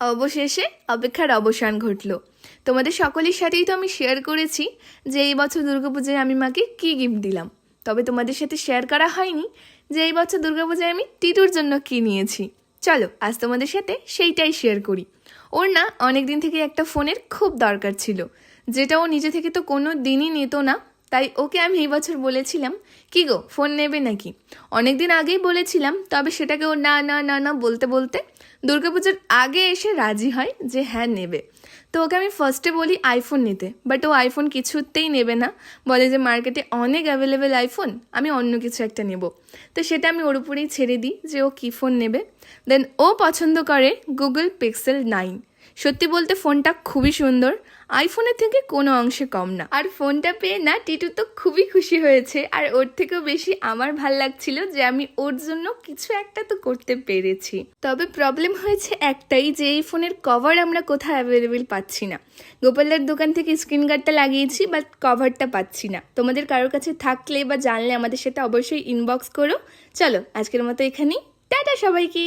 অবশেষে অপেক্ষার অবসান ঘটল। তোমাদের সকলের সাথেই তো আমি শেয়ার করেছি যে এই বছর দুর্গাপূজায় আমি মাকে কী গিফট দিলাম। তবে তোমাদের সাথে শেয়ার করা হয়নি যে এই বছর দুর্গাপূজায় আমি টিটুর জন্য কী নিয়েছি। চলো, আজ তোমাদের সাথে সেইটাই শেয়ার করি। ওর না অনেক দিন থেকে একটা ফোনের খুব দরকার ছিল, যেটা ও নিজে থেকে তো কোনো দিনই নিত না। তাই ওকে আমি এই বছর বলেছিলাম, কি গো, ফোন নেবে নাকি? অনেক দিন আগেই বলেছিলাম, তবে সেটাকে ও না না না না বলতে বলতে দুর্গাপুজোর আগে এসে রাজি হয় যে হ্যাঁ নেবে। তো ওকে আমি ফার্স্টে বলি আইফোন নিতে বাট ও আইফোন কিছুতেই নেবে না। বলে যে মার্কেটে অনেক অ্যাভেলেবেল আইফোন আমি অন্য কিছু একটা নেব। তো সেটা আমি ওর উপরেই ছেড়ে দিই যে ও কী ফোন নেবে। দেন ও পছন্দ করে গুগল পিক্সেল নাইন সত্যি বলতে ফোনটা খুবই সুন্দর। আইফোনের থেকে কোনো অংশে কম না। আর ফোনটা পেয়ে না টিটু তো খুবই খুশি হয়েছে। আর ওর থেকেও বেশি আমার ভালো লাগছিল যে আমি ওর জন্য কিছু একটা তো করতে পেরেছি। তবে প্রবলেম হয়েছে একটাই যে এই ফোনের কভার আমরা কোথাও অ্যাভেলেবেল পাচ্ছি না। গোপালদার দোকান থেকে স্ক্রিন গার্ডটা লাগিয়েছি বাট কভারটা পাচ্ছি না। তোমাদের কারোর কাছে থাকলে বা জানলে আমাদের সেটা অবশ্যই ইনবক্স করো। চলো, আজকের মতো এখানেই। টাটা সবাইকে!